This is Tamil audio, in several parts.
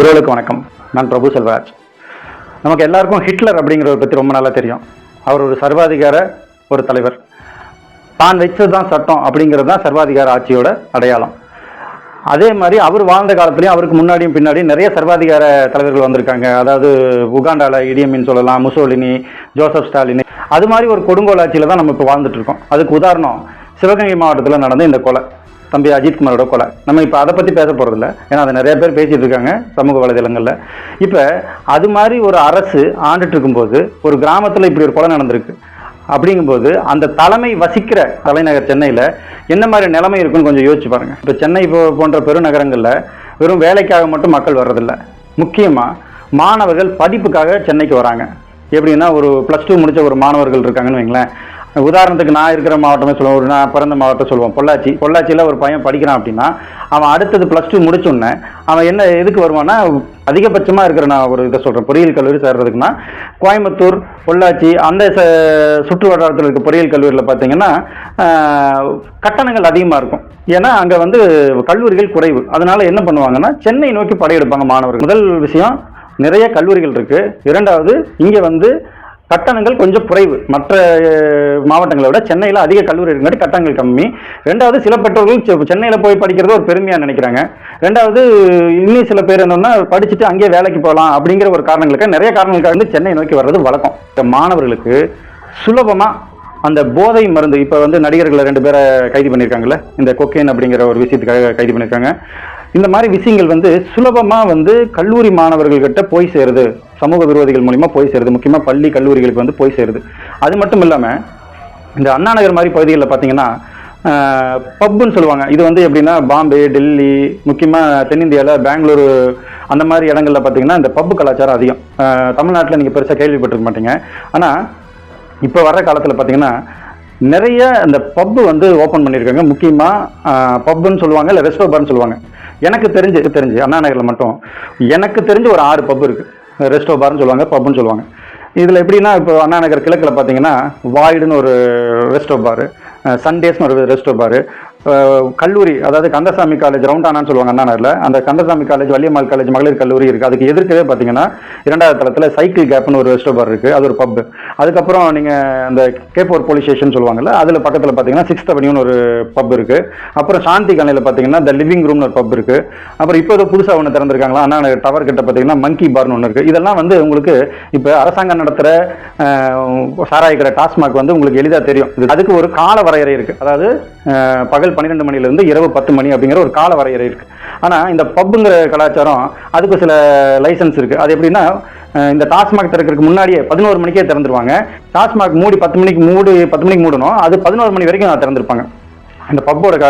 உறவுகளுக்கு வணக்கம். நான் பிரபு செல்வராஜ். நமக்கு எல்லாருக்கும் ஹிட்லர் அப்படிங்கிறத பற்றி ரொம்ப நல்லா தெரியும். அவர் ஒரு சர்வாதிகார ஒரு தலைவர். தான் வச்சது தான் சட்டம் அப்படிங்கிறது தான் சர்வாதிகார ஆட்சியோட அடையாளம். அதே மாதிரி அவர் வாழ்ந்த காலத்துலேயும் அவருக்கு முன்னாடியும் பின்னாடியும் நிறைய சர்வாதிகார தலைவர்கள் வந்திருக்காங்க. அதாவது உகாண்டால இடியமின்னு சொல்லலாம் முசோலினி ஜோசப் ஸ்டாலின். அது மாதிரி ஒரு கொடுங்கோல் ஆட்சியில் தான் நம்ம இப்போ வாழ்ந்துட்டு இருக்கோம். அதுக்கு உதாரணம் சிவகங்கை மாவட்டத்தில் நடந்த இந்த கொலை. தம்பி அஜித்குமாரோட கொலை. நம்ம இப்போ அதை பற்றி பேச போகிறதில்ல ஏன்னா அதை நிறைய பேர் பேசிட்டு இருக்காங்க சமூக வலைதளங்களில். இப்போ அது மாதிரி ஒரு அரசு ஆண்டுட்டு இருக்கும்போது ஒரு கிராமத்தில் இப்படி ஒரு கொலை நடந்திருக்கு. அப்படிங்கும்போது அந்த தலைமை வசிக்கிற தலைநகர் சென்னையில் என்ன மாதிரி நிலைமை இருக்குன்னு கொஞ்சம் யோசிச்சு பாருங்க. இப்போ சென்னை போ- போன்ற பெருநகரங்களில் வெறும் வேலைக்காக மட்டும் மக்கள் வர்றதில்ல. முக்கியமாக மாணவர்கள் படிப்புக்காக சென்னைக்கு வராங்க. எப்படின்னா ஒரு ப்ளஸ் டூ முடிச்ச ஒரு மாணவர்கள் இருக்காங்கன்னு வைங்களேன். உதாரணத்துக்கு நான் இருக்கிற மாவட்டமே சொல்லுவோம் ஒரு நான் பிறந்த மாவட்டம் சொல்லுவோம் பொள்ளாச்சி. பொள்ளாச்சியில் ஒரு பையன் படிக்கிறான் அப்படின்னா அவன் அடுத்தது ப்ளஸ் டூ முடிச்சோடனே அவன் என்ன எதுக்கு வருவான்னா அதிகபட்சமாக இருக்கிற நான் ஒரு இதை சொல்கிறேன் பொறியியல் கல்லூரி சேர்றதுக்குன்னா கோயம்புத்தூர் பொள்ளாச்சி அந்த ச சுற்று வட்டாரத்தில் இருக்க பொறியியல் கல்லூரியில் பார்த்தீங்கன்னா கட்டணங்கள் அதிகமாக இருக்கும். ஏன்னா அங்கே வந்து கல்லூரிகள் குறைவு. அதனால் என்ன பண்ணுவாங்கன்னா சென்னை நோக்கி படையெடுப்பாங்க மாணவர்கள். முதல் விஷயம் நிறைய கல்லூரிகள் இருக்குது இரண்டாவது இங்கே வந்து கட்டணங்கள் கொஞ்சம் குறைவு. மற்ற மாவட்டங்களை விட சென்னையில் அதிக கல்லூரி இருக்குங்காட்டி கட்டணங்கள் கம்மி. ரெண்டாவது சில பெற்றோர்கள் சென்னையில் போய் படிக்கிறது ஒரு பெருமையாக நினைக்கிறாங்க. ரெண்டாவது இன்னும் சில பேர் என்னன்னா படிச்சுட்டு அங்கேயே வேலைக்கு போகலாம் அப்படிங்கிற ஒரு காரணங்களுக்காக நிறைய காரணங்களுக்காக வந்து சென்னை நோக்கி வர்றது வழக்கம். இந்த மாணவர்களுக்கு சுலபமாக அந்த போதை மருந்து இப்போ வந்து நடிகர்களை ரெண்டு பேரை கைது பண்ணியிருக்காங்கல்ல இந்த கொக்கைன் அப்படிங்கிற ஒரு விஷயத்துக்காக கைது பண்ணியிருக்காங்க. இந்த மாதிரி விஷயங்கள் வந்து சுலபமாக வந்து கல்லூரி மாணவர்கள்கிட்ட போய் சேருது. சமூக விரோதிகள் மூலிமா போய் சேருது. முக்கியமாக பள்ளி கல்லூரிகளுக்கு வந்து போய் சேருது. அது மட்டும் இல்லாமல் இந்த அண்ணா நகர் மாதிரி பகுதிகளில் பார்த்தீங்கன்னா பப்புன்னு சொல்லுவாங்க. இது வந்து எப்படின்னா பாம்பே டெல்லி முக்கியமாக தென்னிந்தியாவில் பெங்களூரு அந்த மாதிரி இடங்களில் பார்த்தீங்கன்னா இந்த பப்பு கலாச்சாரம் அதிகம். தமிழ்நாட்டில் நீங்கள் பெருசாக கேள்விப்பட்டிருக்க மாட்டீங்க. ஆனால் இப்போ வர்ற காலத்தில் பார்த்தீங்கன்னா நிறைய இந்த பப்பு வந்து ஓப்பன் பண்ணியிருக்காங்க. முக்கியமாக பப்புன்னு சொல்லுவாங்க இல்லை ரெஸ்டோ பார்னு சொல்லுவாங்க. எனக்கு தெரிஞ்சு தெரிஞ்சு அண்ணா நகரில் மட்டும் எனக்கு தெரிஞ்சு ஒரு ஆறு பப்பு இருக்குது ரெஸ்டோ பார்னு சொல்லுவாங்க பப்புன்னு சொல்லுவாங்க. இதில் எப்படின்னா இப்போ அண்ணா நகர் கிழக்கில் பார்த்தீங்கன்னா வாய்டுன்னு ஒரு ரெஸ்டோ பாரு சண்டேஸ்னு ஒரு ரெஸ்டோ பாரு கல்லூரி அதாவது கந்தசாமி காலேஜ் ரவுண்டானான்னு சொல்லுவாங்க அண்ணா அந்த கந்தசாமி காலேஜ் வள்ளியம்மாள் காலேஜ் மகளிர் கல்லூரி இருக்குது அதுக்கு எதிர்க்கவே பார்த்தீங்கன்னா இரண்டாவது தளத்தில் சைக்கிள் கேப்னு ஒரு ரெஸ்டோ பார் இருக்குது அது ஒரு பப் அதுக்கப்புறம் நீங்கள் அந்த கேப்பூர் போலீஸ் ஸ்டேஷன் சொல்லுவாங்கல்ல அதில் பக்கத்தில் பார்த்தீங்கன்னா சிக்ஸ்த் அவென்யூன்னு ஒரு பப் இருக்குது அப்புறம் சாந்தி காலையில் பார்த்தீங்கன்னா த லிவிங் ரூம்னு ஒரு பப் இருக்குது அப்புறம் இப்போ ஏதோ புதுசாக ஒன்று திறந்துருக்காங்களா அண்ணா டவர் கிட்ட பார்த்தீங்கன்னா மங்கி பார்னு ஒன்று இருக்குது இதெல்லாம் வந்து உங்களுக்கு இப்போ அரசாங்கம் நடத்துகிற சாராய்க்கிற டாஸ்மாக் வந்து உங்களுக்கு எளிதாக தெரியும். இது- அதுக்கு ஒரு கால வரையறை இருக்குது அதாவது பகல் பன்னிரெண்டு மணிலேருந்து இரவு பத்து மணி அப்படிங்கிற ஒரு கால வரையறை இருக்குது ஆனால் இந்த பப்புங்கிற கலாச்சாரம் அதுக்கு சில லைசன்ஸ் இருக்குது அது எப்படின்னா இந்த டாஸ்மாக் திறக்கிறதுக்கு முன்னாடியே பதினோரு மணிக்கே திறந்துருவாங்க. டாஸ்மாக் மூடி பத்து மணிக்கு மூடி பத்து மணிக்கு மூடணும். அது பதினோரு மணி வரைக்கும் திறந்துருப்பாங்க. இந்த பப்போட க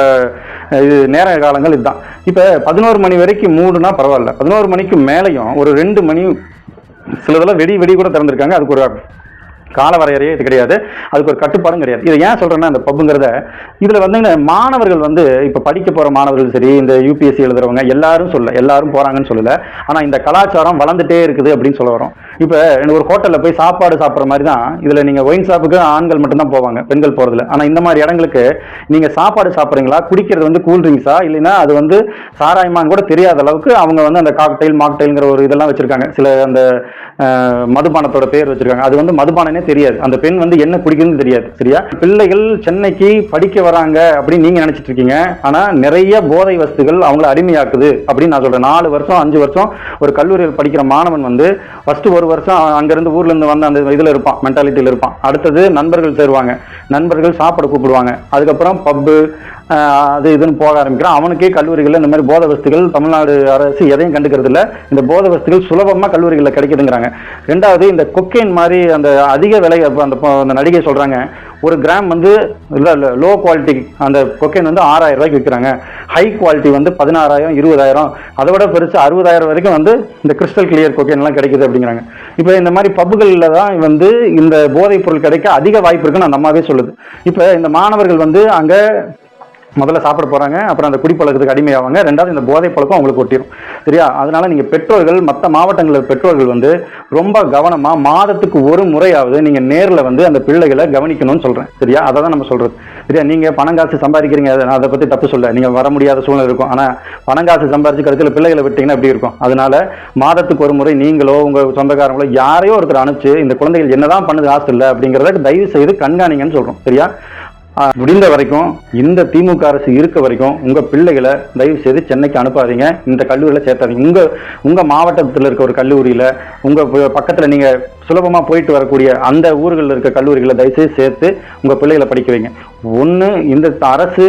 இது நேர காலங்கள் இதுதான். இப்போ பதினோரு மணி வரைக்கும் மூடுனா பரவாயில்ல. பதினோரு மணிக்கு மேலேயும் ஒரு ரெண்டு மணி சிலதெல்லாம் வெடி வெடி கூட திறந்துருக்காங்க. அதுக்கு ஒரு கால வரையறையே இது கிடையாது. அதுக்கு ஒரு கட்டுப்பாடும் கிடையாது. இதை ஏன் சொல்கிறேன்னா அந்த பப்புங்கிறத இதில் வந்து மாணவர்கள் வந்து இப்போ படிக்க போகிற மாணவர்கள் சரி இந்த யூபிஎஸ்சி எழுதுறவங்க எல்லாரும் சொல்ல எல்லாரும் போகிறாங்கன்னு சொல்லலை. ஆனால் இந்த கலாச்சாரம் வளர்ந்துட்டே இருக்குது அப்படின்னு சொல்ல வரோம் இப்போ ஒரு ஹோட்டலில் போய் சாப்பாடு சாப்பிட்ற மாதிரி தான் இதில் நீங்கள் ஒயின் ஷாப்புக்கு ஆண்கள் மட்டும்தான் போவாங்க பெண்கள் போகிறதுல ஆனால் இந்த மாதிரி இடங்களுக்கு நீங்கள் சாப்பாடு சாப்பிட்றீங்களா? குடிக்கிறது வந்து கூல் ட்ரிங்க்ஸா இல்லைன்னா அது வந்து சாராயமான்னு கூட தெரியாத அளவுக்கு அவங்க வந்து அந்த காக்டெயில் மாக்டெயில்ங்கிற ஒரு இதெல்லாம் வச்சுருக்காங்க. சில அந்த மதுபானத்தோட பேர் வச்சுருக்காங்க. அது வந்து மதுபானனே தெரியாது. அந்த பெண் வந்து என்ன குடிக்குதுன்னு தெரியாது. சரியா? பிள்ளைகள் சென்னைக்கு படிக்க வராங்க அப்படின்னு நீங்கள் நினச்சிட்டு இருக்கீங்க. ஆனால் நிறைய போதை வஸ்துகள் அவங்கள அடிமையாக்குது அப்படின்னு நான் சொல்கிறேன் நாலு வருஷம் அஞ்சு வருஷம் ஒரு கல்லூரியில் படிக்கிற மாணவன் வந்து ஃபஸ்ட்டு ஒரு வருஷம் அங்கிருந்து ஊர்ல இருந்து வந்து அந்த இதுல இருப்பான் மென்டாலிட்டியில் இருப்பான். அடுத்தது நண்பர்கள் சேருவாங்க. நண்பர்கள் சாப்பிட கூப்பிடுவாங்க. அதுக்கப்புறம் பப்பு அது இதுன்னு போக ஆரம்பிக்கிறான். அவனுக்கே கல்லூரிகளில் இந்த மாதிரி போத வஸ்துகள் தமிழ்நாடு அரசு எதையும் கண்டுக்கிறது இல்லை இந்த போத வஸ்துகள் சுலபமாக கல்லூரிகளில் கிடைக்குதுங்கிறாங்க. ரெண்டாவது இந்த கொக்கைன் மாதிரி அந்த அதிக விலை அந்த அந்த நடிகை சொல்கிறாங்க ஒரு கிராம் வந்து இல்லை இல்லை லோ குவாலிட்டி அந்த கொக்கைன் வந்து ஆறாயிரம் ரூபாய்க்கு விற்கிறாங்க ஹை குவாலிட்டி வந்து பதினாறாயிரம் இருபதாயிரம். அதை விட பெருசு அறுபதாயிரம் வரைக்கும் வந்து இந்த கிறிஸ்டல் கிளியர் கொக்கைன்லாம் கிடைக்குது அப்படிங்கிறாங்க. இப்போ இந்த மாதிரி பப்புகளில் தான் வந்து இந்த போதைப் பொருள் கிடைக்க அதிக வாய்ப்பு இருக்குன்னு அந்த அம்மாவே சொல்லுது. இப்போ இந்த மாணவர்கள் வந்து அங்கே முதல்ல சாப்பிட போகிறாங்க அப்புறம் அந்த குடிப்பழக்கத்துக்கு அடிமையாவாங்க. ரெண்டாவது இந்த போதை பழக்கம் அவங்களுக்கு ஒட்டிடும் சரியா? அதனால நீங்கள் பெற்றோர்கள் மற்ற மாவட்டங்களில் பெற்றோர்கள் வந்து ரொம்ப கவனமாக மாதத்துக்கு ஒரு முறையாவது நீங்கள் நேரில் வந்து அந்த பிள்ளைகளை கவனிக்கணும்னு சொல்கிறேன் சரியா? அதை தான் நம்ம சொல்கிறது சரியா? நீங்கள் பணம் காசு சம்பாதிக்கிறீங்க அதை- நான் அதை பற்றி தப்பு சொல்ல. நீங்கள் வர முடியாத சூழ்நிலை இருக்கும். ஆனால் பணம் காசு சம்பாதிச்சு கருத்தில் பிள்ளைகளை விட்டீங்கன்னா எப்படி இருக்கும்? அதனால மாதத்துக்கு ஒரு முறை நீங்களோ உங்கள் சொந்தக்காரங்களோ யாரையோ ஒருத்தர் அனுப்பிச்சு இந்த குழந்தைகள் என்னதான் பண்ணுது ஹாஸ்டலில் அப்படிங்கிறத தயவு செய்து கண்காணிங்கன்னு சொல்கிறோம் சரியா? முடிந்த வரைக்கும் இந்த திமுக அரசு இருக்க வரைக்கும் உங்க பிள்ளைகளை தயவு செய்து சென்னைக்கு அனுப்பாதீங்க. இந்த கல்லூரியில சேர்த்தாதீங்க. உங்க உங்க மாவட்டத்தில் இருக்க ஒரு கல்லூரியில உங்க பக்கத்துல நீங்க சுலபமா போயிட்டு வரக்கூடிய அந்த ஊர்களில் இருக்க கல்லூரிகளை தயவு செய்து சேர்த்து உங்க பிள்ளைகளை படிக்க வைங்க. ஒன்று இந்த அரசு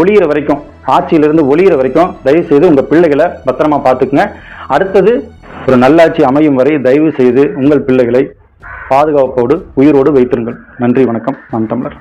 ஒளியிற வரைக்கும் ஆட்சியிலிருந்து ஒளியிற வரைக்கும் தயவு செய்து உங்க பிள்ளைகளை பத்திரமா பார்த்துக்குங்க. அடுத்தது ஒரு நல்லாட்சி அமையும் வரை தயவு செய்து உங்கள் பிள்ளைகளை பாதுகாப்போடு உயிரோடு வைத்திருங்கள். நன்றி வணக்கம். நான் தமிழர்.